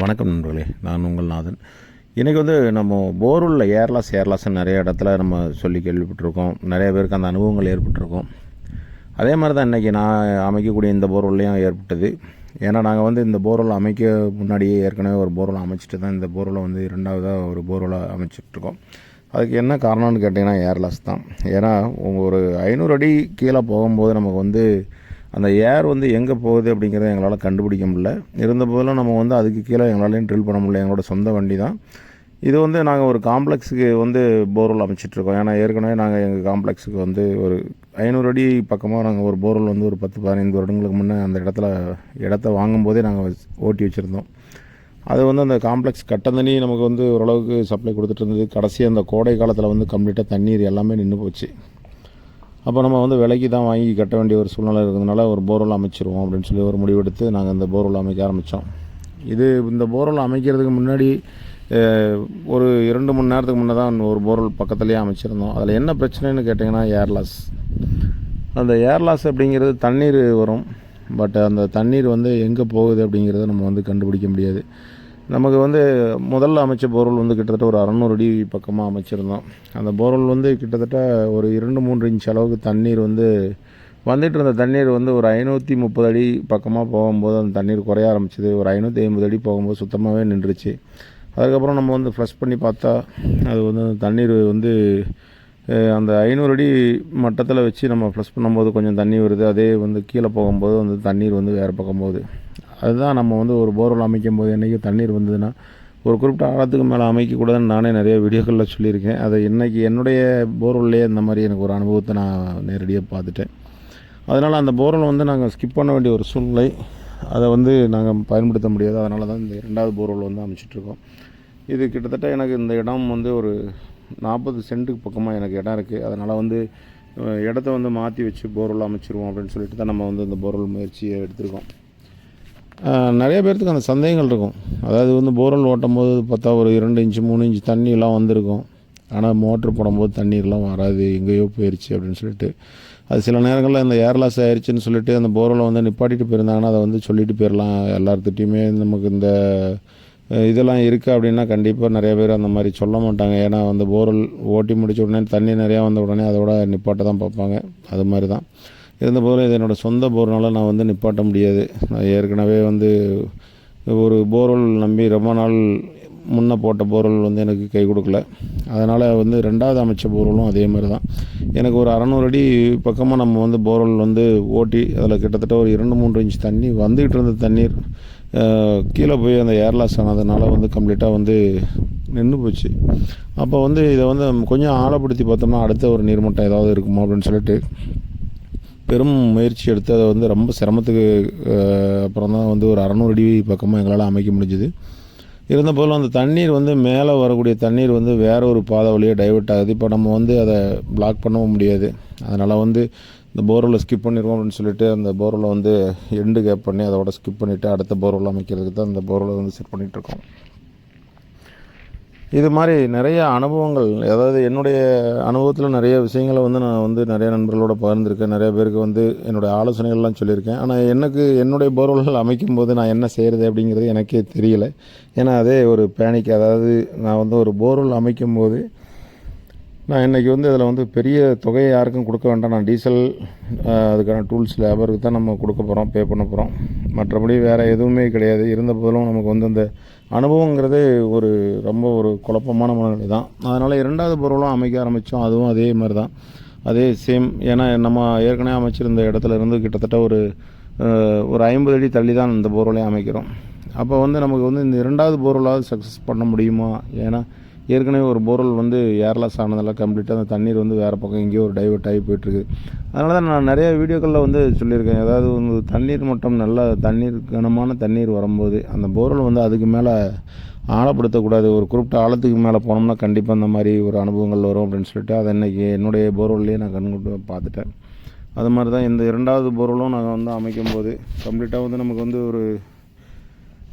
வணக்கம் நண்பர்களே நான் உங்கள் நாதன். இன்றைக்கி வந்து நம்ம போரூரில் ஏர்லாஸ் ஏர்லாஸ்ன்னு நிறைய இடத்துல நம்ம சொல்லி கேள்விப்பட்டிருக்கோம். நிறைய பேருக்கு அந்த அனுபவங்கள் ஏற்பட்டிருக்கும். அதே மாதிரி தான் இன்றைக்கி நான் அமைக்கக்கூடிய இந்த போர்வெல்லையும் ஏற்பட்டது. ஏன்னா நாங்கள் வந்து இந்த போர்வெல் அமைக்க முன்னாடியே ஏற்கனவே ஒரு போர்வெல் அமைச்சிட்டு தான் இந்த போர்வெலை வந்து இரண்டாவதாக ஒரு போர்வெலை அமைச்சிட்ருக்கோம். அதுக்கு என்ன காரணம்னு கேட்டிங்கன்னா ஏர்லாஸ் தான். ஏன்னா ஒரு ஐநூறு அடி கீழே போகும்போது நமக்கு வந்து அந்த ஏர் வந்து எங்கே போகுது அப்படிங்கிறத எங்களால் கண்டுபிடிக்க முடியல. இருந்த போதிலும் நம்ம வந்து அதுக்கு கீழே எங்களாலையும் ட்ரில் பண்ண முடியல. எங்களோட சொந்த வண்டி தான் இது வந்து நாங்கள் ஒரு காம்ப்ளெக்ஸுக்கு வந்து போர்வெல் அமைச்சிட்ருக்கோம் ஏன்னா ஏற்கனவே நாங்கள் எங்கள் காம்ப்ளெக்ஸுக்கு வந்து ஒரு ஐநூறு அடி பக்கமாக நாங்கள் ஒரு போர்வெல் வந்து ஒரு பத்து பதினைந்து வருடங்களுக்கு முன்னே அந்த இடத்துல இடத்த வாங்கும்போதே நாங்கள் ஓட்டி வச்சுருந்தோம். அது வந்து அந்த காம்ப்ளெக்ஸ் கட்ட தண்ணி நமக்கு வந்து ஓரளவுக்கு சப்ளை கொடுத்துட்டு இருந்தது. கடைசி அந்த கோடை காலத்தில் வந்து கம்ப்ளீட்டாக தண்ணீர் எல்லாமே நின்று போச்சு. அப்போ நம்ம வந்து விலைக்கு தான் வாங்கி கட்ட வேண்டிய ஒரு சூழ்நிலை இருக்கிறதுனால ஒரு போர்வெல் அமைச்சிருவோம் அப்படின்னு சொல்லி ஒரு முடிவெடுத்து நாங்கள் இந்த போர்வெல் அமைக்க ஆரம்பித்தோம் இது இந்த போர்வெல் அமைக்கிறதுக்கு முன்னாடி ஒரு இரண்டு மணி நேரத்துக்கு முன்னே தான் ஒரு போர்வெல் பக்கத்துலேயே அமைச்சிருந்தோம். அதில் என்ன பிரச்சனைன்னு கேட்டிங்கன்னா ஏர்லாஸ் அந்த ஏர்லாஸ் அப்படிங்கிறது தண்ணீர் வரும். பட் அந்த தண்ணீர் வந்து எங்கே போகுது அப்படிங்கிறத நம்ம வந்து கண்டுபிடிக்க முடியாது. நமக்கு வந்து முதல்ல அமைச்ச போர்வெல் வந்து கிட்டத்தட்ட ஒரு அறநூறு அடி பக்கமாக அமைச்சிருந்தோம். அந்த போர்வெல் வந்து கிட்டத்தட்ட ஒரு இரண்டு மூன்று இன்ச் அளவுக்கு தண்ணீர் வந்து வந்துட்டு இருந்த தண்ணீர் வந்து ஒரு ஐநூற்றி முப்பது அடி பக்கமாக போகும்போது அந்த தண்ணீர் குறைய ஆரம்பிச்சது. ஒரு ஐநூற்றி ஐம்பது அடி போகும்போது சுத்தமாகவே நின்றுச்சு. அதுக்கப்புறம் நம்ம வந்து ஃப்ளஷ் பண்ணி பார்த்தா அது வந்து அந்த தண்ணீர் வந்து அந்த ஐநூறு அடி மட்டத்தில் வச்சு நம்ம ஃப்ளஷ் பண்ணும்போது கொஞ்சம் தண்ணி வருது. அதே வந்து கீழே போகும்போது வந்து தண்ணீர் வந்து வேறு பக்கம் போகுது அதுதான் நம்ம வந்து ஒரு போர்வெல் அமைக்கும் போது என்றைக்கு தண்ணீர் வந்ததுன்னா ஒரு குறிப்பிட்ட ஆழத்துக்கு மேலே அமைக்கக்கூடாதுன்னு நானே நிறைய வீடியோக்களில் சொல்லியிருக்கேன். அதை இன்றைக்கி என்னுடைய போர்வெல்லையே இந்த மாதிரி எனக்கு ஒரு அனுபவத்தை நான் நேரடியாக பார்த்துட்டேன். அதனால் அந்த போர்வெல் வந்து நாங்கள் ஸ்கிப் பண்ண வேண்டிய ஒரு சூழ்நிலை. அதை வந்து நாங்கள் பயன்படுத்த முடியாது. அதனால தான் இந்த இரண்டாவது போர்வெல் வந்து அமைச்சிட்ருக்கோம். இது கிட்டத்தட்ட எனக்கு இந்த இடம் வந்து ஒரு நாற்பது சென்ட்டுக்கு பக்கமாக எனக்கு இடம் இருக்குது அதனால் வந்து இடத்த வந்து மாற்றி வச்சு போர்வெல் அமைச்சிருவோம் அப்படின்னு சொல்லிட்டு தான் நம்ம வந்து இந்த போர்வெல் முயற்சியை எடுத்திருக்கோம். நிறைய பேர்த்துக்கு அந்த சந்தேகங்கள் இருக்கும். அதாவது வந்து போரல் ஓட்டும் போது பார்த்தா ஒரு இரண்டு இன்ச்சு மூணு இன்ச்சு தண்ணியெல்லாம் வந்திருக்கும். ஆனால் மோட்ரு போடும்போது தண்ணீர்லாம் வராது எங்கேயோ போயிடுச்சு அப்படின்னு சொல்லிட்டு. அது சில நேரங்களில் இந்த ஏர்லாஸ் ஆயிடுச்சுன்னு சொல்லிட்டு அந்த போரில் வந்து நிப்பாட்டிட்டு போயிருந்தாங்கன்னா அதை வந்து சொல்லிட்டு போயிடலாம் எல்லார்த்திட்டையுமே நமக்கு இந்த இதெல்லாம் இருக்குது அப்படின்னா கண்டிப்பாக நிறைய பேர் அந்த மாதிரி சொல்ல மாட்டாங்க. ஏன்னா அந்த போரல் ஓட்டி முடிச்ச உடனே தண்ணி நிறையா வந்த உடனே அதோட நிப்பாட்ட தான் பார்ப்பாங்க. அது மாதிரி தான் இருந்த போதிலும் இது என்னோடய சொந்த போர்னால் நான் வந்து நிப்பாட்ட முடியாது. நான் ஏற்கனவே வந்து ஒரு போர்வெல் நம்பி ரொம்ப நாள் முன்ன போட்ட போர்வெல் வந்து எனக்கு கை கொடுக்கல. அதனால் வந்து ரெண்டாவது அமைச்ச போர்வெலும் அதே மாதிரி தான் எனக்கு ஒரு அறநூறு அடி பக்கமாக நம்ம வந்து போர்வெல் வந்து ஓட்டி அதில் கிட்டத்தட்ட ஒரு இரண்டு மூன்று இன்ச் தண்ணி வந்துக்கிட்டு இருந்த தண்ணீர் கீழே போய் அந்த ஏர்லாஸ் ஆனதுனால வந்து கம்ப்ளீட்டாக வந்து நின்று போச்சு. அப்போ வந்து இதை வந்து கொஞ்சம் ஆழப்படுத்தி பார்த்தோம்னா அடுத்த ஒரு நீர்மட்டம் ஏதாவது இருக்குமோ அப்படின்னு சொல்லிட்டு பெரும் முயற்சி எடுத்து அதை வந்து ரொம்ப சிரமத்துக்கு அப்புறம் தான் வந்து ஒரு அறநூறு அடி பக்கமாக எங்களால் அமைக்க முடிஞ்சுது. இருந்த போதிலும் அந்த தண்ணீர் வந்து மேலே வரக்கூடிய தண்ணீர் வந்து வேற ஒரு பாதை வழியாக டைவெர்ட் ஆகுது. இப்போ நம்ம வந்து அதை பிளாக் பண்ணவும் முடியாது. அதனால் வந்து இந்த போர்வெலை ஸ்கிப் பண்ணிடுவோம் அப்படின்னு சொல்லிட்டு அந்த போர்வெலை வந்து எண்டு கேப் பண்ணி அதோட ஸ்கிப் பண்ணிவிட்டு அடுத்த போர்வெல் அமைக்கிறதுக்கு தான் அந்த போர்வெலை வந்து செட் பண்ணிகிட்ருக்கோம் இது மாதிரி நிறைய அனுபவங்கள் அதாவது என்னுடைய அனுபவத்தில் நிறைய விஷயங்களை வந்து நான் வந்து நிறைய நண்பர்களோட பகிர்ந்திருக்கேன். நிறைய பேருக்கு வந்து என்னுடைய ஆலோசனைகள்லாம் சொல்லியிருக்கேன். ஆனால் எனக்கு என்னுடைய போர்வெல்கள் அமைக்கும் போது நான் என்ன செய்கிறது அப்படிங்கிறது எனக்கே தெரியல. ஏன்னா அதே ஒரு பேனிக் அதாவது நான் வந்து ஒரு போர்வெல் அமைக்கும் போது நான் இன்றைக்கி வந்து அதில் வந்து பெரிய தொகையை யாருக்கும் கொடுக்க வேண்டாம். நான் டீசல் அதுக்கான டூல்ஸ் லேபருக்கு தான் நம்ம கொடுக்க போகிறோம் பே பண்ண போகிறோம் மற்றபடி வேறு எதுவுமே கிடையாது. இருந்த போதிலும் நமக்கு வந்து அந்த அனுபவங்கிறதே ஒரு ரொம்ப ஒரு குழப்பமான மனநிலை தான். அதனால் இரண்டாவது பொருளும் அமைக்க ஆரம்பித்தோம் அதுவும் அதே மாதிரி தான் அதே சேம் ஏன்னா நம்ம ஏற்கனவே அமைச்சிருந்த இடத்துல இருந்து கிட்டத்தட்ட ஒரு ஒரு ஐம்பது அடி தள்ளி தான் இந்த போர்வலையும் அமைக்கிறோம். அப்போ வந்து நமக்கு வந்து இந்த இரண்டாவது பொருளாவது சக்ஸஸ் பண்ண முடியுமா? ஏன்னா ஏற்கனவே ஒரு போர்வெல் வந்து ஏர்லாஸ் ஆனதெல்லாம் கம்ப்ளீட்டாக அந்த தண்ணீர் வந்து வேறு பக்கம் எங்கேயோ ஒரு டைவர்ட் ஆகி போயிட்டுருக்கு. அதனால தான் நான் நிறைய வீடியோக்களில் வந்து சொல்லியிருக்கேன். அதாவது வந்து தண்ணீர் மட்டம் நல்ல தண்ணீர் கனமான தண்ணீர் வரும்போது அந்த போர்வெல் வந்து அதுக்கு மேலே ஆழப்படுத்தக்கூடாது. ஒரு குறிப்பிட்ட ஆழத்துக்கு மேலே போனோம்னா கண்டிப்பாக இந்த மாதிரி ஒரு அனுபவங்கள் வரும் அப்படின்னு சொல்லிட்டு அதை இன்றைக்கி என்னுடைய போர்வெல்லையே நான் கண்கூட்டு பார்த்துட்டேன். அது மாதிரி தான் இந்த இரண்டாவது போர்வெலும் நாங்கள் வந்து அமைக்கும் போது கம்ப்ளீட்டாக வந்து நமக்கு வந்து ஒரு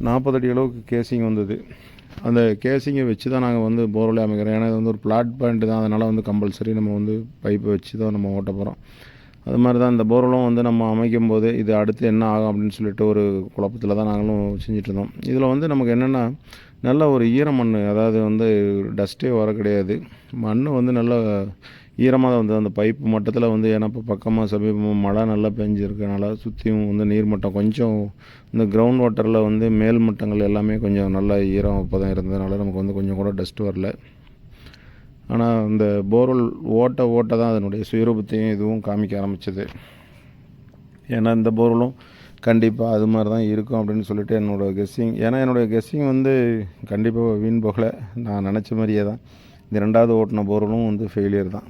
நாற்பது அடி அளவுக்கு கேசிங் வந்தது. அந்த கேசிங்கை வச்சு தான் நாங்கள் வந்து போர்வெலே அமைக்கிறோம். ஏன்னா இது வந்து ஒரு பிளாட் பாயிண்ட் தான். அதனால் வந்து கம்பல்சரி நம்ம வந்து பைப்பை வச்சு தான் நம்ம ஓட்ட போகிறோம் அது மாதிரி தான் இந்த போர்வெலும் வந்து நம்ம அமைக்கும் போது இது அடுத்து என்ன ஆகும் அப்படின்னு சொல்லிட்டு ஒரு குழப்பத்தில் தான் நாங்களும் செஞ்சுட்டு இருந்தோம். இதில் வந்து நமக்கு என்னென்னா நல்ல ஒரு ஈர மண் அதாவது வந்து டஸ்ட்டே வர கிடையாது. மண் வந்து நல்ல ஈரமாக தான் வந்து அந்த பைப்பு மட்டத்தில் வந்து ஏன்னா இப்போ பக்கமாக சமீபமாக மழை நல்லா பெஞ்சிருக்கனால சுற்றியும் வந்து நீர்மட்டம் கொஞ்சம் இந்த கிரவுண்ட் வாட்டரில் வந்து மேல் மட்டங்கள் எல்லாமே கொஞ்சம் நல்ல ஈரம் இப்போ தான் இருந்ததுனால நமக்கு வந்து கொஞ்சம் கூட டஸ்ட் வரல. ஆனால் இந்த போர்வெல் ஓட்ட ஓட்ட தான் அதனுடைய சுயரூபத்தையும் இதுவும் காமிக்க ஆரம்பிச்சது. ஏன்னா இந்த போர்வெலும் கண்டிப்பாக அது மாதிரி தான் இருக்கும் அப்படின்னு சொல்லிட்டு என்னோடய கெஸ்ஸிங் ஏன்னா என்னுடைய கெஸ்ஸிங் வந்து கண்டிப்பாக வீண் போகலை. நான் நினச்ச மாதிரியே தான். இந்த ரெண்டாவது ஓட்டின போர்வலும் வந்து ஃபெயிலியர் தான்.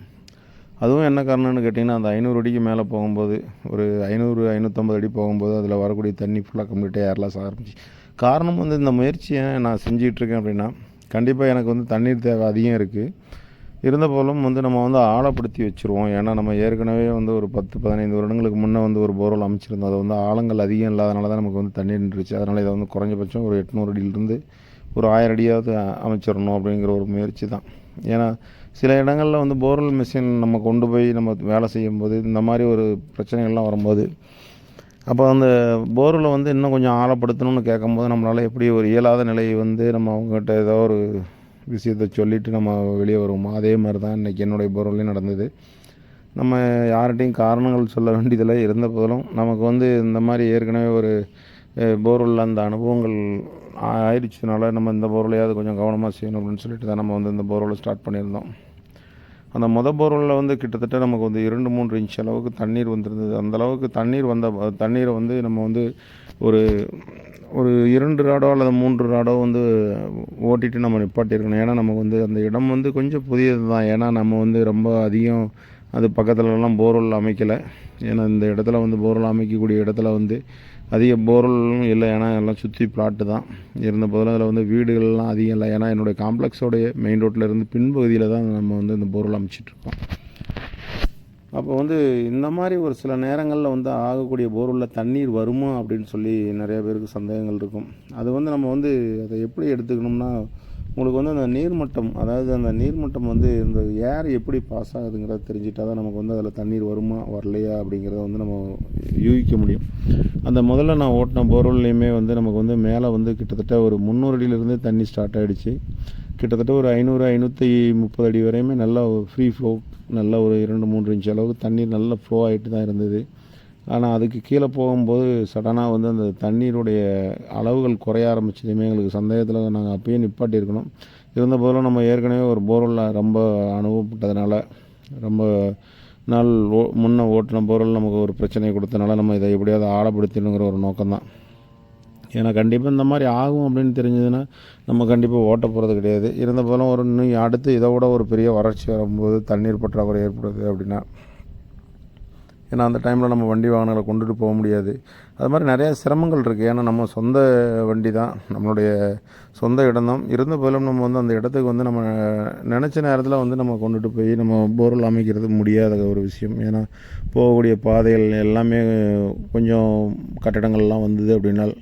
அதுவும் என்ன காரணம்னு கேட்டிங்கன்னா அந்த ஐநூறு அடிக்கு மேலே போகும்போது ஒரு ஐநூறு ஐநூற்றம்பது அடி போகும்போது அதில் வரக்கூடிய தண்ணி ஃபுல்லாக கம்ப்ளீட்டாக ஏர்லாஸ் ஆரம்பிச்சு. காரணம் வந்து இந்த முயற்சியை நான் செஞ்சிகிட்ருக்கேன் அப்படின்னா கண்டிப்பாக எனக்கு வந்து தண்ணீர் தேவை அதிகம் இருக்குது இருந்த போலும் வந்து நம்ம வந்து ஆழப்படுத்தி வச்சுருவோம். ஏன்னா நம்ம ஏற்கனவே வந்து ஒரு பத்து பதினைந்து வருடங்களுக்கு முன்னே வந்து ஒரு போர்வெல் அமைச்சிருந்தோம். அது வந்து ஆழங்கள் அதிகம் இல்லாதனால தான் நமக்கு வந்து தண்ணீர் நின்றுச்சு. அதனால் இதை வந்து குறைஞ்சபட்சம் ஒரு எட்நூறு அடியிலிருந்து ஒரு ஆயிரம் அடியாவது அமைச்சிடணும் அப்படிங்கிற ஒரு முயற்சி தான். ஏன்னா சில இடங்களில் வந்து போர்வெல் மிஷின் நம்ம கொண்டு போய் நம்ம வேலை செய்யும்போது இந்த மாதிரி ஒரு பிரச்சனைகள்லாம் வரும்போது அப்போ அந்த போரில் வந்து இன்னும் கொஞ்சம் ஆழப்படுத்தணும்னு கேட்கும்போது நம்மளால் எப்படி ஒரு இயலாத நிலையை வந்து நம்ம அவங்ககிட்ட ஏதோ ஒரு விஷயத்தை சொல்லிவிட்டு நம்ம வெளியே வருவோமோ அதே மாதிரி தான் இன்றைக்கி என்னுடைய போர்வெல்லையும் நடந்தது. நம்ம யார்கிட்டையும் காரணங்கள் சொல்ல வேண்டியதில்லை. இருந்த போதிலும் நமக்கு வந்து இந்த மாதிரி ஏற்கனவே ஒரு போர்வெல்ல அந்த அனுபவங்கள் ஆயிடுச்சுனால நம்ம இந்த போர்வலையாவது கொஞ்சம் கவனமாக செய்யணும் அப்படின்னு சொல்லிட்டு தான் நம்ம வந்து இந்த போர்வெலை ஸ்டார்ட் பண்ணியிருந்தோம். அந்த மொத போர்வெல்லில் வந்து கிட்டத்தட்ட நமக்கு வந்து இரண்டு மூன்று இன்ச் அளவுக்கு தண்ணீர் வந்திருந்தது. அந்த அளவுக்கு தண்ணீர் வந்த தண்ணீரை வந்து நம்ம வந்து ஒரு ஒரு இரண்டு ராடோ அல்லது மூன்று ராடோ வந்து ஓட்டிட்டு நம்ம நிப்பாட்டியிருக்கணும். ஏன்னா நமக்கு வந்து அந்த இடம் வந்து கொஞ்சம் புதியது தான் ஏன்னா நம்ம வந்து ரொம்ப அதிகம் அது பக்கத்துலலாம் போர்வெல் அமைக்கலை. ஏன்னா இந்த இடத்துல வந்து போர்வெல் அமைக்கக்கூடிய இடத்துல வந்து அதிக போர்வெல்லும் இல்லை. ஏன்னா எல்லாம் சுற்றி பிளாட்டு தான். இருந்த போதில் அதில் வந்து வீடுகள்லாம் அதிகம் இல்லை. ஏன்னா என்னுடைய காம்ப்ளெக்ஸோடைய மெயின் ரோட்டில் இருந்து பின்பகுதியில் தான் நம்ம வந்து இந்த போர்வெல் அமைச்சிட்ருக்கோம் அப்போ வந்து இந்த மாதிரி ஒரு சில நேரங்களில் வந்து ஆகக்கூடிய போர்வெல்லில் தண்ணீர் வருமா அப்படின்னு சொல்லி நிறைய பேருக்கு சந்தேகங்கள் இருக்கும். அது வந்து நம்ம வந்து அதை எப்படி எடுத்துக்கணும்னா உங்களுக்கு வந்து அந்த நீர்மட்டம் அதாவது அந்த நீர்மட்டம் வந்து இந்த ஏர் எப்படி பாஸ் ஆகுதுங்கிறத தெரிஞ்சுட்டா தான் நமக்கு வந்து அதில் தண்ணீர் வருமா வரலையா அப்படிங்கிறத வந்து நம்ம யூகிக்க முடியும். அந்த முதல்ல நான் ஓட்டின போர்வெல்லையுமே வந்து நமக்கு வந்து மேலே வந்து கிட்டத்தட்ட ஒரு முந்நூறு அடியிலேருந்து தண்ணி ஸ்டார்ட் ஆகிடுச்சு கிட்டத்தட்ட ஒரு ஐநூறு ஐநூற்றி முப்பது அடி வரையுமே நல்லா ஃப்ரீ ஃப்ளோ நல்ல ஒரு இரண்டு மூன்று இன்ச் அளவுக்கு தண்ணீர் நல்லா ஃப்ளோ ஆகிட்டு தான் இருந்தது. ஆனால் அதுக்கு கீழே போகும்போது சடனாக வந்து அந்த தண்ணீருடைய அளவுகள் குறைய ஆரம்பிச்சதுமே எங்களுக்கு சந்தேகத்தில் நாங்கள் அப்பயே நிப்பாட்டியிருக்கணும் இருந்த போதிலும் நம்ம ஏற்கனவே ஒரு போர்வெல்ல ரொம்ப அனுபவப்பட்டதுனால ரொம்ப நாள் ஓ முன்னே ஓட்டின போர்வெல் நமக்கு ஒரு பிரச்சனை கொடுத்தனால நம்ம இதை எப்படியாவது ஆழப்படுத்தணுங்கிற ஒரு நோக்கம்தான். ஏன்னா கண்டிப்பாக இந்த மாதிரி ஆகும் அப்படின்னு தெரிஞ்சதுன்னா நம்ம கண்டிப்பாக ஓட்ட போகிறது கிடையாது. இருந்த போதிலும் ஒரு இன்னும் அடுத்து இதை விட ஒரு பெரிய வறட்சி வரும்போது தண்ணீர் பற்றாக்குறை ஏற்படுது அப்படின்னா ஏன்னா அந்த டைமில் நம்ம வண்டி வாகனங்களை கொண்டுட்டு போக முடியாது. அது மாதிரி நிறையா சிரமங்கள் இருக்குது ஏன்னா நம்ம சொந்த வண்டி தான். நம்மளுடைய சொந்த இடம் தான் இருந்த போதிலும் நம்ம வந்து அந்த இடத்துக்கு வந்து நம்ம நினச்ச நேரத்தில் வந்து நம்ம கொண்டுட்டு போய் நம்ம போரில் அமைக்கிறது முடியாத ஒரு விஷயம். ஏன்னா போகக்கூடிய பாதைகள் எல்லாமே கொஞ்சம் கட்டடங்கள்லாம் வந்தது அப்படின்னால்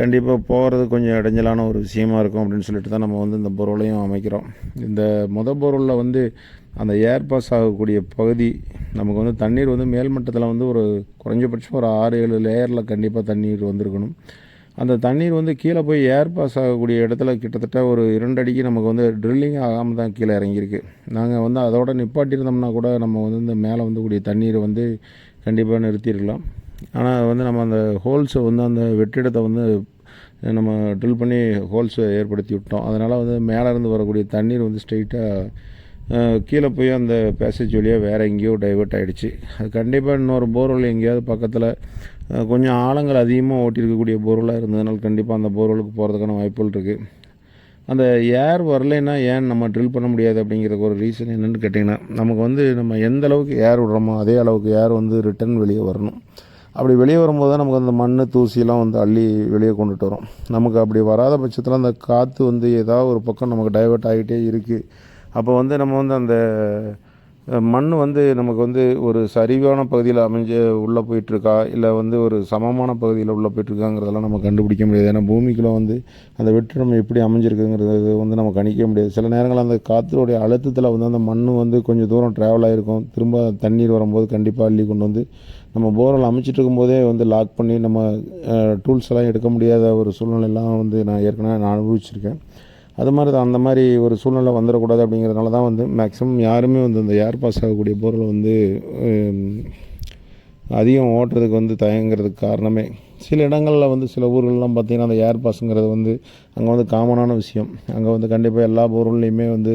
கண்டிப்பாக போகிறது கொஞ்சம் இடைஞ்சலான ஒரு விஷயமா இருக்கும் அப்படின்னு சொல்லிட்டு தான் நம்ம வந்து இந்த பொருளையும் அமைக்கிறோம். இந்த மொதல் பொருளில் வந்து அந்த ஏர் பாஸ் ஆகக்கூடிய பகுதி நமக்கு வந்து தண்ணீர் வந்து மேல்மட்டத்தில் வந்து ஒரு குறைஞ்சபட்சம் ஒரு ஆறு ஏழு லேயரில் கண்டிப்பாக தண்ணீர் வந்திருக்கணும். அந்த தண்ணீர் வந்து கீழே போய் ஏர் பாஸ் ஆகக்கூடிய இடத்துல கிட்டத்தட்ட ஒரு இரண்டு அடிக்கு நமக்கு வந்து ட்ரில்லிங் ஆகாமல் தான் கீழே இறங்கியிருக்கு. நாங்கள் வந்து அதோட நிப்பாட்டியிருந்தோம்னா கூட நம்ம வந்து இந்த மேலே வந்து கூடிய தண்ணீரை வந்து கண்டிப்பாக நிறுத்திருக்கலாம் ஆனால் வந்து நம்ம அந்த ஹோல்ஸை வந்து அந்த வெற்றிடத்தை வந்து நம்ம ட்ரில் பண்ணி ஹோல்ஸை ஏற்படுத்தி விட்டோம். அதனால் வந்து மேலே இருந்து வரக்கூடிய தண்ணீர் வந்து ஸ்ட்ரெயிட்டாக கீழே போய் அந்த பேசேஜ் வழியாக வேறு எங்கேயோ டைவெர்ட் ஆகிடுச்சு அது கண்டிப்பாக இன்னொரு போர்வெல் எங்கேயாவது பக்கத்தில் கொஞ்சம் ஆழங்கள் அதிகமாக ஓட்டியிருக்கக்கூடிய போர்வெலாக இருந்ததுனால கண்டிப்பாக அந்த போர்வெலுக்கு போகிறதுக்கான வாய்ப்புகள் இருக்குது அந்த ஏர் வரலைன்னா ஏன் நம்ம ட்ரில் பண்ண முடியாது அப்படிங்கிறதுக்கு ஒரு ரீசன் என்னென்னு கேட்டிங்கன்னா நமக்கு வந்து நம்ம எந்த அளவுக்கு ஏர் விடுறோமோ அதே அளவுக்கு ஏர் வந்து ரிட்டன் வெளியே வரணும். அப்படி வெளியே வரும்போது தான் நமக்கு அந்த மண் தூசிலாம் வந்து அள்ளி வெளியே கொண்டுட்டு வரும். நமக்கு அப்படி வராத பட்சத்தில் அந்த காற்று வந்து ஏதாவது ஒரு பக்கம் நமக்கு டைவெர்ட் ஆகிட்டே இருக்குது அப்போ வந்து நம்ம வந்து அந்த மண் வந்து நமக்கு வந்து ஒரு சரிவான பகுதியில் அமைஞ்சு உள்ளே போயிட்டுருக்கா? இல்லை வந்து ஒரு சமமான பகுதியில் உள்ளே போயிட்டுருக்காங்கிறதெல்லாம் நம்ம கண்டுபிடிக்க முடியாது. ஏன்னா பூமிக்குள்ளே வந்து அந்த வெற்றிடம் எப்படி அமைஞ்சிருக்குங்கிறது வந்து நம்ம கணிக்க முடியாது. சில நேரங்களில் அந்த காற்றுடைய அழுத்தத்தில் வந்து அந்த மண் வந்து கொஞ்சம் தூரம் ட்ராவல் ஆகிருக்கும் திரும்ப தண்ணீர் வரும்போது கண்டிப்பாக அள்ளி கொண்டு வந்து நம்ம போரில் அமைச்சிட்டு இருக்கும்போதே வந்து லாக் பண்ணி நம்ம டூல்ஸ் எல்லாம் எடுக்க முடியாத ஒரு சூழ்நிலையெல்லாம் வந்து நான் ஏற்கனவே நான் அனுபவிச்சிருக்கேன். அது மாதிரி தான். அந்த மாதிரி ஒரு சூழ்நிலை வந்துடக்கூடாது அப்படிங்கிறதுனால தான் வந்து மேக்ஸிமம் யாருமே வந்து இந்த ஏர் பாஸ் ஆகக்கூடிய பொருள் வந்து அதிகம் ஓட்டுறதுக்கு வந்து தயங்குறதுக்கு காரணமே. சில இடங்களில் வந்து சில ஊர்கள்லாம் பார்த்திங்கன்னா அந்த ஏர் பாஸுங்கிறது வந்து அங்கே வந்து காமனான விஷயம். அங்கே வந்து கண்டிப்பாக எல்லா பொருள்லையுமே வந்து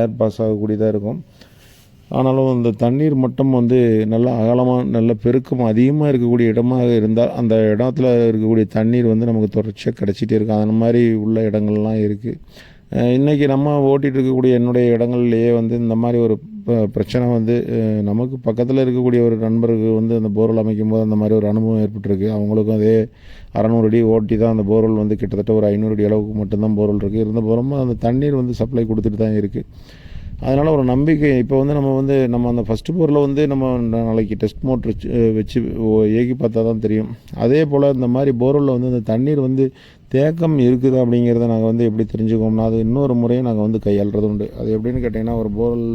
ஏர் பாஸ் ஆகக்கூடியதாக இருக்கும். ஆனாலும் அந்த தண்ணீர் மட்டம் வந்து நல்ல அகலமாக நல்ல பெருக்கம் அதிகமாக இருக்கக்கூடிய இடமாக இருந்தால் அந்த இடத்துல இருக்கக்கூடிய தண்ணீர் வந்து நமக்கு தொடர்ச்சியாக கிடச்சிட்டே இருக்கும். அந்த மாதிரி உள்ள இடங்கள்லாம் இருக்குது இன்றைக்கி நம்ம ஓட்டிகிட்டு இருக்கக்கூடிய என்னுடைய இடங்கள்லேயே வந்து இந்த மாதிரி ஒரு ப- பிரச்சனை வந்து நமக்கு பக்கத்தில் இருக்கக்கூடிய ஒரு நண்பருக்கு வந்து அந்த போர்வெல் அமைக்கும் போது அந்த மாதிரி ஒரு அனுபவம் ஏற்பட்டிருக்கு. அவங்களுக்கும் அதே அறநூறு அடி ஓட்டி தான் அந்த போர்வெல் வந்து கிட்டத்தட்ட ஒரு ஐநூறு அடி அளவுக்கு மட்டும்தான் போர்வெல் இருக்குது இருந்த போகிறோமோ அந்த தண்ணீர் வந்து சப்ளை கொடுத்துட்டு தான் இருக்குது அதனால் ஒரு நம்பிக்கை. இப்போ வந்து நம்ம வந்து நம்ம அந்த ஃபஸ்ட்டு போரில் வந்து நம்ம நாளைக்கு டெஸ்ட் மோட்ரு வச்சு ஓ- பார்த்தா தான் தெரியும். அதே போல் இந்த மாதிரி போரில் வந்து அந்த தண்ணீர் வந்து தேக்கம் இருக்குது அப்படிங்கிறத நாங்கள் வந்து எப்படி தெரிஞ்சுக்கோம்னா அது இன்னொரு முறையும் நாங்கள் வந்து கையாளுறது உண்டு. அது எப்படின்னு கேட்டிங்கன்னா ஒரு போரல்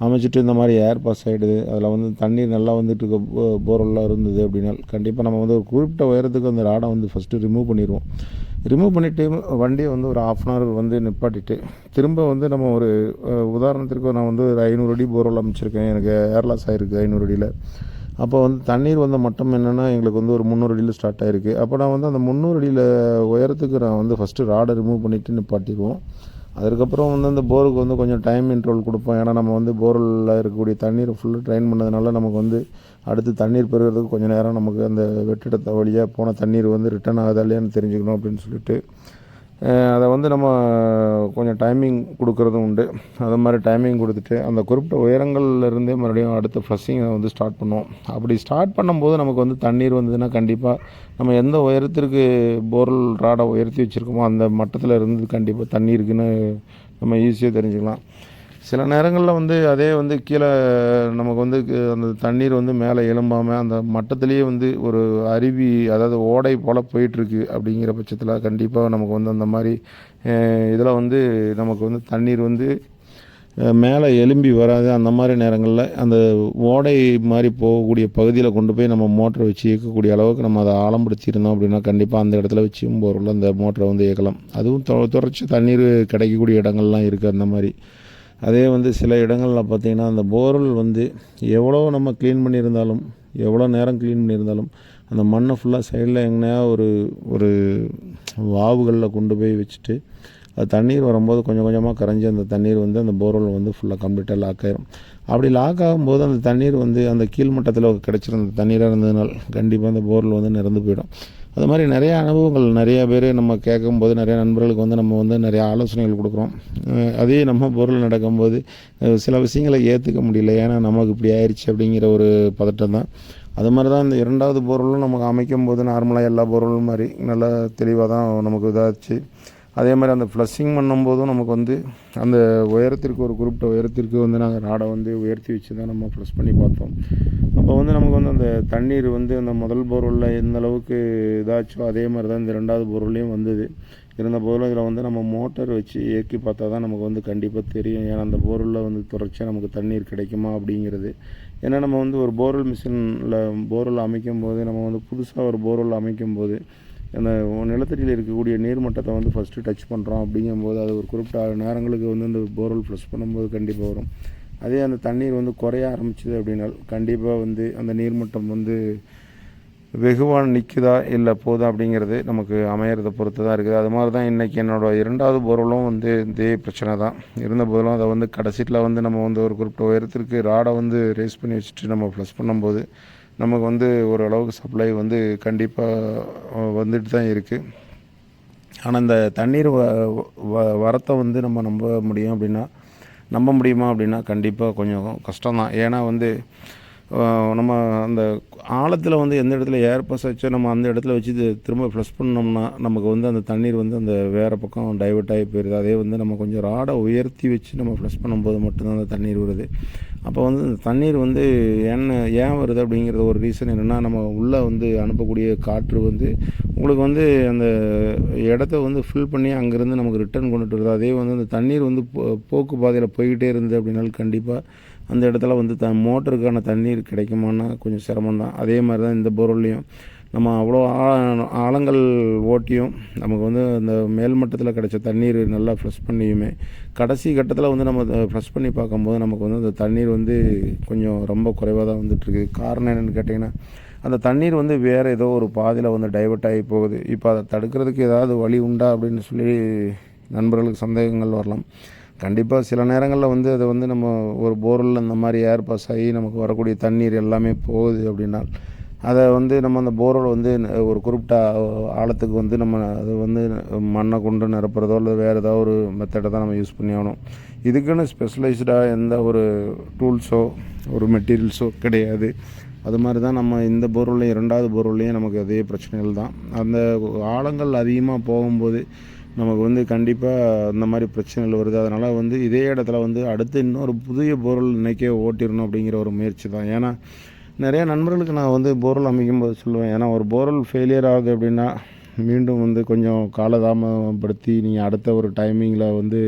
அமைச்சிட்டு இந்த மாதிரி ஏர் பாஸ் ஆகிடுது அதில் வந்து தண்ணீர் நல்லா வந்துட்டு இருக்க போ- போரெல்லாம் இருந்தது அப்படின்னா கண்டிப்பாக நம்ம வந்து ஒரு குறிப்பிட்ட உயரத்துக்கு அந்த ராடை வந்து ஃபஸ்ட்டு ரிமூவ் பண்ணிடுவோம் ரிமூவ் பண்ணிவிட்டு வண்டியை வந்து ஒரு ஆஃப் அன் ஹவர் வந்து நிப்பாட்டிட்டு திரும்ப வந்து நம்ம ஒரு உதாரணத்திற்கு நான் வந்து ஒரு ஐநூறு அடி போர்வெல் அமைச்சிருக்கேன். எனக்கு ஏர்லாஸ் ஆகிருக்கு ஐநூறு அடியில். அப்போ வந்து தண்ணீர் வந்த மட்டம் என்னென்னா எங்களுக்கு வந்து ஒரு முந்நூறு அடியில் ஸ்டார்ட் ஆகிருக்கு அப்போ நான் வந்து அந்த முந்நூறு அடியில் உயரத்துக்கு நான் வந்து ஃபஸ்ட்டு ராடை ரிமூவ் பண்ணிவிட்டு நிப்பாட்டிடுவோம் அதுக்கப்புறம் வந்து அந்த போருக்கு வந்து கொஞ்சம் டைம் இன்ட்ரோல் கொடுப்போம். ஏன்னா நம்ம வந்து போரில் இருக்கக்கூடிய தண்ணீரை ஃபுல்லாக ட்ரைன் பண்ணதுனால நமக்கு வந்து அடுத்து தண்ணீர் பெறுகிறதுக்கு கொஞ்சம் நேரம் நமக்கு அந்த வெற்றிடத்தை வழியாக போன தண்ணீர் வந்து ரிட்டர்ன் ஆகுதா இல்லையான்னு தெரிஞ்சுக்கணும் அப்படின்னு சொல்லிட்டு அதை வந்து நம்ம கொஞ்சம் டைமிங் கொடுக்கறதும் உண்டு. அது மாதிரி டைமிங் கொடுத்துட்டு அந்த குறிப்பிட்ட உயரங்கள்லேருந்தே மறுபடியும் அடுத்த ஃப்ளஷிங்கை வந்து ஸ்டார்ட் பண்ணுவோம். அப்படி ஸ்டார்ட் பண்ணும்போது நமக்கு வந்து தண்ணீர் வந்ததுன்னா கண்டிப்பாக நம்ம எந்த உயரத்திற்கு போர்வெல் ராடை உயர்த்தி வச்சுருக்கோமோ அந்த மட்டத்தில் இருந்து கண்டிப்பாக தண்ணி இருக்குன்னு நம்ம ஈஸியாக தெரிஞ்சுக்கலாம். சில நேரங்களில் வந்து அதே வந்து கீழே நமக்கு வந்து அந்த தண்ணீர் வந்து மேலே எழும்பாமல் அந்த மட்டத்திலேயே வந்து ஒரு அருவி அதாவது ஓடை போல் போயிட்டுருக்கு அப்படிங்கிற பட்சத்தில் கண்டிப்பாக நமக்கு வந்து அந்த மாதிரி இதில் வந்து நமக்கு வந்து தண்ணீர் வந்து மேலே எலும்பி வராது. அந்த மாதிரி நேரங்களில் அந்த ஓடை மாதிரி போகக்கூடிய பகுதியில் கொண்டு போய் நம்ம மோட்டரை வச்சு இயக்கக்கூடிய அளவுக்கு நம்ம அதை ஆழம்படுத்தியிருந்தோம் அப்படின்னா கண்டிப்பாக அந்த இடத்துல வச்சும் போகிறோம்ல அந்த மோட்டரை வந்து இயக்கலாம். அதுவும் தொ தொடர்ச்சி தண்ணீர் கிடைக்கக்கூடிய இடங்கள்லாம் இருக்குது அந்த மாதிரி. அதே வந்து சில இடங்களில் பார்த்திங்கன்னா அந்த போர்வெல் வந்து எவ்வளோ நம்ம க்ளீன் பண்ணியிருந்தாலும் எவ்வளோ நேரம் க்ளீன் பண்ணியிருந்தாலும் அந்த மண்ணை ஃபுல்லாக சைடில் எங்கனையா ஒரு ஒரு வாவுகளில் கொண்டு போய் வச்சுட்டு அது தண்ணீர் வரும்போது கொஞ்சம் கொஞ்சமாக கரைஞ்சி அந்த தண்ணீர் வந்து அந்த போர்வெல் வந்து ஃபுல்லாக கம்ப்ளீட்டாக லாக் ஆகிரும் அப்படி லாக் ஆகும்போது அந்த தண்ணீர் வந்து அந்த கீழ்மட்டத்தில் கிடச்சிருந்த தண்ணீராக இருந்ததுனால் கண்டிப்பாக அந்த போர்வெல் வந்து நிறந்து போயிடும். அது மாதிரி நிறைய அனுபவங்கள் நிறைய பேர் நம்ம கேட்கும்போது நிறைய நண்பர்களுக்கு வந்து நம்ம வந்து நிறைய ஆலோசனைகள் கொடுக்குறோம். அதே நம்ம பொருள் நடக்கும்போது சில விஷயங்களை ஏற்றுக்க முடியல. ஏன்னா நமக்கு இப்படி ஆயிடுச்சு அப்படிங்கிற ஒரு பதட்டம் தான். அது மாதிரி தான் இந்த இரண்டாவது பொருளும் நமக்கு அமைக்கும் போது நார்மலாக எல்லா பொருளும் மாதிரி நல்லா தெளிவாக தான் நமக்கு இதாச்சு. அதே மாதிரி அந்த ஃப்ளஷிங் பண்ணும்போதும் நமக்கு வந்து அந்த உயரத்திற்கு ஒரு குறிப்பிட்ட உயரத்திற்கு வந்து நாங்கள் ராடை வந்து உயர்த்தி வச்சு தான் நம்ம ஃப்ளஷ் பண்ணி பார்த்தோம். அப்போ வந்து நமக்கு வந்து அந்த தண்ணீர் வந்து அந்த முதல் பொருளில் எந்த அளவுக்கு இதாச்சோ அதே மாதிரி தான் இந்த ரெண்டாவது பொருள்லேயும் வந்தது. இருந்த போதிலும் இதில் வந்து நம்ம மோட்டர் வச்சு இயக்கி பார்த்தா தான் நமக்கு வந்து கண்டிப்பாக தெரியும். ஏன்னா அந்த போரில் வந்து தொடர்ச்சியாக நமக்கு தண்ணீர் கிடைக்குமா அப்படிங்கிறது. ஏன்னா நம்ம வந்து ஒரு போர்வெல் மிஷினில் போர்வெல் அமைக்கும் போது நம்ம வந்து புதுசாக ஒரு போர்வெல் அமைக்கும் போது அந்த நிலத்தடியில் இருக்கக்கூடிய நீர்மட்டத்தை வந்து ஃபஸ்ட்டு டச் பண்ணுறோம் அப்படிங்கும்போது அது ஒரு குறிப்பிட்ட நேரங்களுக்கு வந்து அந்த போர்வெல் ஃப்ளஷ் பண்ணும்போது கண்டிப்பாக வரும். அதே அந்த தண்ணீர் வந்து குறைய ஆரம்பிச்சது அப்படின்னா கண்டிப்பாக வந்து அந்த நீர்மட்டம் வந்து வெகுவாக நிற்குதா இல்லை போதா அப்படிங்கிறது நமக்கு அமையறதை பொறுத்து தான் இருக்குது. அது மாதிரி தான் இன்றைக்கி என்னோட இரண்டாவது பொருளும் வந்து இதே பிரச்சனை தான் இருந்த போதிலும் அதை வந்து கடைசியில் வந்து நம்ம வந்து ஒரு குறிப்பிட்ட உயரத்திற்கு ராடை வந்து ரேஸ் பண்ணி வச்சுட்டு நம்ம ஃப்ளஷ் பண்ணும்போது நமக்கு வந்து ஓரளவுக்கு சப்ளை வந்து கண்டிப்பாக வந்துட்டு தான் இருக்குது ஆனால் இந்த தண்ணீர் வ வ- வரத்தை வந்து நம்ம நம்ப முடியும் அப்படின்னா நம்ப முடியுமா அப்படின்னா கண்டிப்பாக கொஞ்சம் கஷ்டம்தான் ஏன்னா வந்து நம்ம அந்த ஆழத்தில் வந்து எந்த இடத்துல ஏர் வச்சோ ஆச்சோ நம்ம அந்த இடத்துல வச்சு திரும்ப ஃப்ளஷ் பண்ணோம்னா நமக்கு வந்து அந்த தண்ணீர் வந்து அந்த வேறு பக்கம் டைவர்ட் ஆகி போயிடுது அதே வந்து நம்ம கொஞ்சம் ராடை உயர்த்தி வச்சு நம்ம ஃப்ளஷ் பண்ணும்போது மட்டும்தான் அந்த தண்ணீர் வருது. அப்போ வந்து இந்த தண்ணீர் வந்து என்ன ஏன் வருது அப்படிங்கிறது ஒரு ரீசன் என்னென்னா நம்ம உள்ளே வந்து அனுப்பக்கூடிய காற்று வந்து உங்களுக்கு வந்து அந்த இடத்த வந்து ஃபில் பண்ணி அங்கேருந்து நமக்கு ரிட்டர்ன் கொண்டுட்டு வருது. அதே வந்து அந்த தண்ணீர் வந்து போ போக்கு பாதையில் போய்கிட்டே இருந்து அப்படின்னாலும் கண்டிப்பாக அந்த இடத்துல வந்து த மோட்டருக்கான தண்ணீர் கிடைக்குமான்னா கொஞ்சம் சிரமம் தான் அதே மாதிரி தான் இந்த பொருள்லையும் நம்ம அவ்வளோ ஆழங்கள் ஓட்டியும் நமக்கு வந்து அந்த மேல்மட்டத்தில் கிடைச்ச தண்ணீர் நல்லா ஃப்ரெஷ் பண்ணியுமே. கடைசி கட்டத்தில் வந்து நம்ம ஃப்ரெஷ் பண்ணி பார்க்கும்போது நமக்கு வந்து அந்த தண்ணீர் வந்து கொஞ்சம் ரொம்ப குறைவாக தான் வந்துட்டுருக்கு. காரணம் என்னென்னு கேட்டிங்கன்னா அந்த தண்ணீர் வந்து வேறு ஏதோ ஒரு பாதையில் வந்து டைவெர்ட் ஆகி போகுது. இப்போ அதை தடுக்கிறதுக்கு ஏதாவது வழி உண்டா அப்படின்னு சொல்லி நண்பர்களுக்கு சந்தேகங்கள் வரலாம். கண்டிப்பாக சில நேரங்களில் வந்து அதை வந்து நம்ம ஒரு போரில் இந்த மாதிரி ஏர் பாஸ் ஆகி நமக்கு வரக்கூடிய தண்ணீர் எல்லாமே போகுது அப்படின்னா அதை வந்து நம்ம அந்த போரோல் வந்து ஒரு குறிப்பிட்ட ஆழத்துக்கு வந்து நம்ம அதை வந்து மண்ணை கொண்டு நிரப்புறதோ அல்லது வேறு ஏதாவது ஒரு மெத்தடை தான் நம்ம யூஸ் பண்ணி ஆகணும். இதுக்குன்னு ஸ்பெஷலைஸ்டாக எந்த ஒரு டூல்ஸோ ஒரு மெட்டீரியல்ஸோ கிடையாது. அது மாதிரி தான் நம்ம இந்த போர்வெல்லையும் இரண்டாவது போர்வெல்லையும் நமக்கு அதே பிரச்சனைகள் தான். அந்த ஆழங்கள் அதிகமாக போகும்போது நமக்கு வந்து கண்டிப்பாக இந்த மாதிரி பிரச்சனைகள் வருது. அதனால் வந்து இதே இடத்துல வந்து அடுத்து இன்னொரு புதிய பொருள் இன்றைக்கே ஓட்டிடணும் அப்படிங்கிற ஒரு முயற்சி தான். ஏன்னா நிறைய நண்பர்களுக்கு நான் வந்து போர்வெல் அமைக்கும் போது சொல்லுவேன். ஏன்னா ஒரு போர்வெல் ஃபெயிலியர் ஆகுது அப்படின்னா மீண்டும் வந்து கொஞ்சம் காலதாமப்படுத்தி நீங்கள் அடுத்த ஒரு டைமிங்கில் வந்து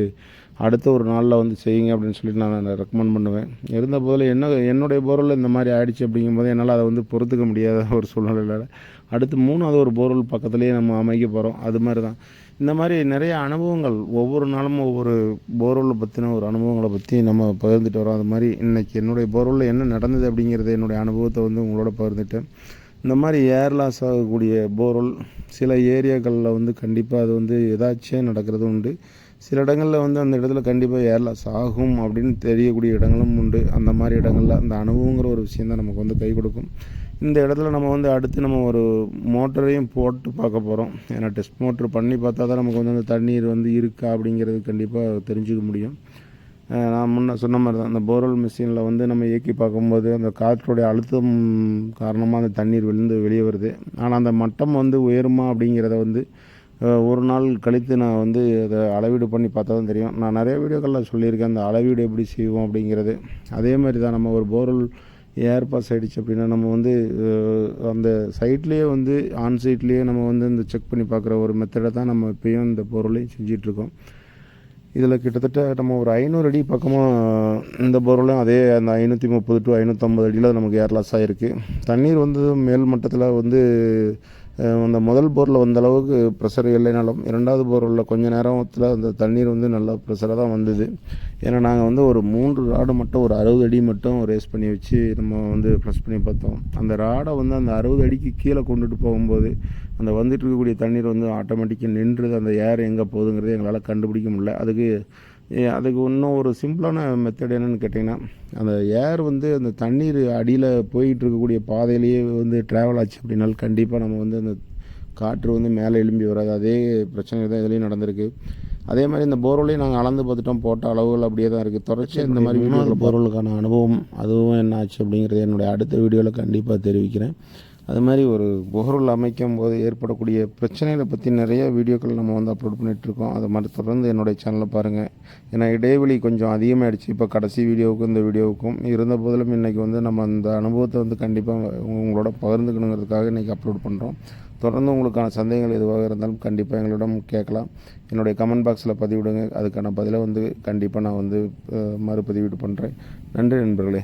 அடுத்த ஒரு நாளில் வந்து செய்யுங்க அப்படின்னு சொல்லிட்டு நான் ரெக்கமெண்ட் பண்ணுவேன். இருந்த போதில் என்ன என்னுடைய போர்வெல் இந்த மாதிரி ஆயிடுச்சு அப்படிங்கும்போது என்னால் அதை வந்து பொறுத்துக்க முடியாத ஒரு சூழ்நிலையில் அடுத்து மூணாவது ஒரு போர்வெல் பக்கத்துலேயே நம்ம அமைக்க போகிறோம் அது மாதிரி தான் இந்த மாதிரி நிறைய அனுபவங்கள் ஒவ்வொரு நாளும் ஒவ்வொரு போர்வெல்லை பற்றின ஒரு அனுபவங்களை பற்றி நம்ம பகிர்ந்துட்டு வரோம். அது மாதிரி இன்றைக்கி என்னுடைய போர்வெல்லில் என்ன நடந்தது அப்படிங்கிறது என்னுடைய அனுபவத்தை வந்து உங்களோட பகிர்ந்துட்டேன் இந்த மாதிரி ஏர் லாஸ் ஆகக்கூடிய போர்வெல் சில ஏரியாக்களில் வந்து கண்டிப்பாக அது வந்து ஏதாச்சும் நடக்கிறது உண்டு. சில இடங்களில் வந்து அந்த இடத்துல கண்டிப்பாக ஏர் லாஸ் ஆகும் அப்படின்னு தெரியக்கூடிய இடங்களும் உண்டு. அந்த மாதிரி இடங்களில் அந்த அனுபவங்கிற ஒரு விஷயம் தான் நமக்கு வந்து கை கொடுக்கும். இந்த இடத்துல நம்ம வந்து அடுத்து நம்ம ஒரு மோட்டரையும் போட்டு பார்க்க போகிறோம் ஏன்னா டெஸ்ட் மோட்ரு பண்ணி பார்த்தா தான் நமக்கு வந்து அந்த தண்ணீர் வந்து இருக்கா அப்படிங்கிறது கண்டிப்பாக தெரிஞ்சுக்க முடியும். நான் முன்ன சொன்ன மாதிரி தான் அந்த போர்வெல் மிஷினில் வந்து நம்ம இயக்கி பார்க்கும்போது அந்த காற்றுடைய அழுத்தம் காரணமாக அந்த தண்ணீர் விழுந்து வெளியே வருது. ஆனால் அந்த மட்டம் வந்து உயருமா அப்படிங்கிறத வந்து ஒரு நாள் கழித்து நான் வந்து அதை அளவீடு பண்ணி பார்த்தா தான் தெரியும். நான் நிறைய வீடியோக்களில் சொல்லியிருக்கேன் அந்த அளவீடு எப்படி செய்வோம் அப்படிங்கிறது. அதே மாதிரி தான் நம்ம ஒரு போர்வெல் ஏர் பாஸ் ஆகிடுச்சு அப்படின்னா நம்ம வந்து அந்த சைட்லேயே வந்து ஆன் சைட்லேயே நம்ம வந்து இந்த செக் பண்ணி பார்க்குற ஒரு மெத்தடை தான் நம்ம இப்போயும் இந்த பொருளையும் செஞ்சிட்ருக்கோம். இதில் கிட்டத்தட்ட நம்ம ஒரு ஐநூறு அடி பக்கமாக இந்த பொருளும் அதே அந்த ஐநூற்றி முப்பது டு ஐநூற்றம்பது அடியில் நமக்கு ஏர் லாஸ் ஆகிருக்கு தண்ணீர் வந்து மேல் மட்டத்தில் வந்து அந்த முதல் போரில் வந்த அளவுக்கு ப்ரெஷர் இல்லைனாலும் இரண்டாவது போரில் கொஞ்ச நேரத்தில் அந்த தண்ணீர் வந்து நல்லா ப்ரெஷராக தான் வந்தது. ஏன்னா நாங்கள் வந்து ஒரு மூன்று ராடு மட்டும் ஒரு அறுபது அடி மட்டும் ரேஸ் பண்ணி வச்சு நம்ம வந்து ப்ரெஸ் பண்ணி பார்த்தோம். அந்த ராடை வந்து அந்த அறுபது அடிக்கு கீழே கொண்டுட்டு போகும்போது அந்த வந்துட்டு இருக்கக்கூடிய தண்ணீர் வந்து ஆட்டோமேட்டிக்காக நின்றுது. அந்த ஏர் எங்கே போகுதுங்கிறது எங்களால் கண்டுபிடிக்க முடியல. அதுக்கு அதுக்கு இன்னும் ஒரு சிம்பிளான மெத்தட் என்னென்னு கேட்டிங்கன்னா அந்த ஏர் வந்து அந்த தண்ணீர் அடியில் போயிட்டு இருக்கக்கூடிய பாதையிலேயே வந்து ட்ராவல் ஆச்சு அப்படின்னாலும் கண்டிப்பாக நம்ம வந்து அந்த காற்று வந்து மேலே எழும்பி வராது. அதே பிரச்சனை தான் இதுலேயும் நடந்திருக்கு. அதே மாதிரி இந்த போர்வெலையும் நாங்கள் அளந்து பார்த்துட்டோம். போட்ட அளவுகள் அப்படியே தான் இருக்குது தொடர்ச்சியாக இந்த மாதிரி வீடியோவில் போர்வலுக்கான அனுபவம் அதுவும் என்ன ஆச்சு அப்படிங்கிறது என்னுடைய அடுத்த வீடியோவில் கண்டிப்பாக தெரிவிக்கிறேன். அது மாதிரி ஒரு பொருள் அமைக்கும் போது ஏற்படக்கூடிய பிரச்சனைகளை பற்றி நிறைய வீடியோக்கள் நம்ம வந்து அப்லோட் பண்ணிகிட்ருக்கோம் அதை மாதிரி தொடர்ந்து என்னுடைய சேனலை பாருங்கள் ஏன்னா இடைவெளி கொஞ்சம் அதிகமாகிடுச்சு இப்போ கடைசி வீடியோவுக்கும் இந்த வீடியோவுக்கும் இருந்த போதிலும் இன்றைக்கி வந்து நம்ம அந்த அனுபவத்தை வந்து கண்டிப்பாக உங்களோட பகிர்ந்துக்கணுங்கிறதுக்காக இன்றைக்கி அப்லோட் பண்ணுறோம் தொடர்ந்து உங்களுக்கான சந்தேகங்கள் எதுவாக இருந்தாலும் கண்டிப்பாக எங்களிடம் கேட்கலாம். என்னுடைய கமெண்ட் பாக்ஸில் பதிவிடுங்க. அதுக்கான பதிலை வந்து கண்டிப்பாக நான் வந்து மறுபதிவீடு பண்ணுறேன் நன்றி நண்பர்களே.